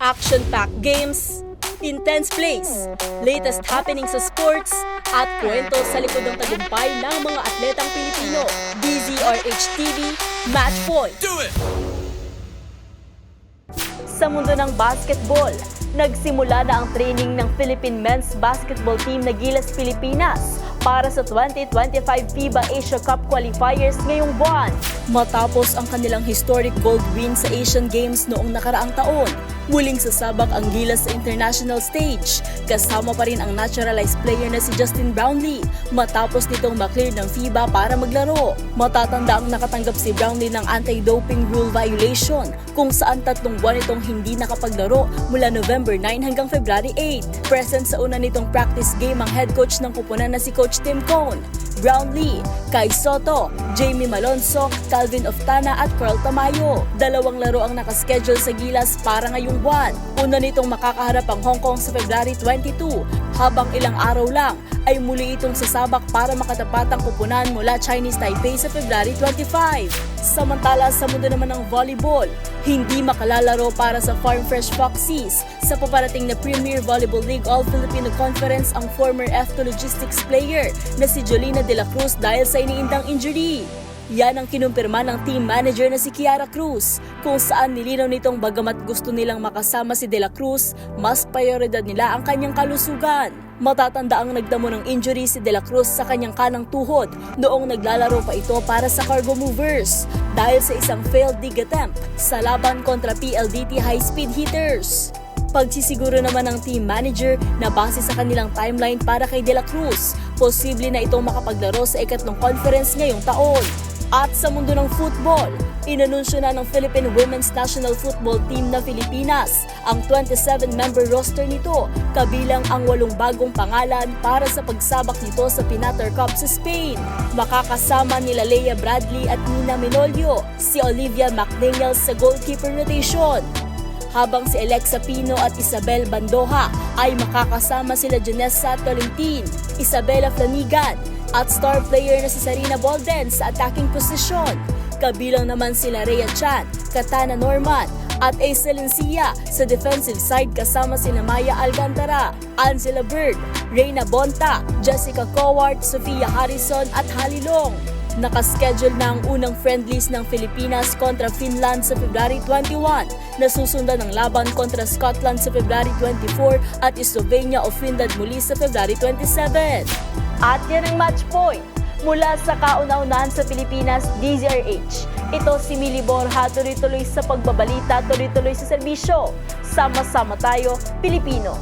action-packed games, intense plays, latest happenings sa sports, at kwento sa likod ng tagumpay ng mga atletang Pilipino. DZRH TV, Match Point. Do it! Sa mundo ng basketball, nagsimula na ang training ng Philippine men's basketball team na Gilas Pilipinas para sa 2025 FIBA Asia Cup qualifiers ngayong buwan. Matapos ang kanilang historic gold win sa Asian Games noong nakaraang taon, muling sasabak ang Gilas sa international stage. Kasama pa rin ang naturalized player na si Justin Brownlee matapos nitong maklear ng FIBA para maglaro. Matatanda ang nakatanggap si Brownlee ng anti-doping rule violation kung saan tatlong buwan itong hindi nakapaglaro mula November 9 hanggang February 8. Present sa una nitong practice game ang head coach ng kupunan na si Coach Tim Cone. Brownlee, Kai Soto, Jamie Malonzo, Calvin Oftana at Carl Tamayo. Dalawang laro ang nakaschedule sa Gilas para ngayong buwan. Una nitong makakaharap ang Hong Kong sa February 22, habang ilang araw lang ay muli itong sasabak para makatapat ang kupunan mula Chinese Taipei sa February 25. Samantala sa mundo naman ng volleyball, hindi makalalaro para sa Farm Fresh Foxies sa paparating na Premier Volleyball League All-Filipino Conference ang former F2 Logistics player na si Jolina De La Cruz dahil sa iniindang injury. Yan ang kinumpirma ng team manager na si Kiara Cruz, kung saan nilinaw nitong bagamat gusto nilang makasama si De La Cruz, mas prioridad nila ang kanyang kalusugan. Matatanda ang nagdamo ng injury si De La Cruz sa kanyang kanang tuhod noong naglalaro pa ito para sa Cargo Movers dahil sa isang failed dig attempt sa laban kontra PLDT High Speed Hitters. Pagsisiguro naman ng team manager na base sa kanilang timeline para kay De La Cruz, posible na itong makapaglaro sa ikatlong conference ngayong taon. At sa mundo ng football, inanunsyo na ng Philippine Women's National Football Team na Pilipinas ang 27-member roster nito, kabilang ang walong bagong pangalan para sa pagsabak nito sa Pinatar Cup sa Spain. Makakasama nila Leia Bradley at Nina Minolio, si Olivia McDaniels sa goalkeeper rotation, habang si Alexa Pino at Isabel Bandoja ay makakasama sila Janessa Tolentine, Isabella Flanigan at star player na si Sarina Bolden sa attacking posisyon. Kabilang naman sila Rhea Chan, Katana Norman at Ace Lencia sa defensive side kasama sina Maya Alcantara, Angela Bird, Reyna Bonta, Jessica Cowart, Sofia Harrison at Halilong. Nakaschedule na ang unang friendlies ng Pilipinas kontra Finland sa February 21, nasusundan ng laban kontra Scotland sa February 24 at Slovenia o Finland muli sa February 27. At yan ang match point mula sa kauna-unahan sa Pilipinas, DZRH. Ito si Mili Borja, tuloy-tuloy sa pagbabalita, tuloy-tuloy sa serbisyo. Sama-sama tayo, Pilipino.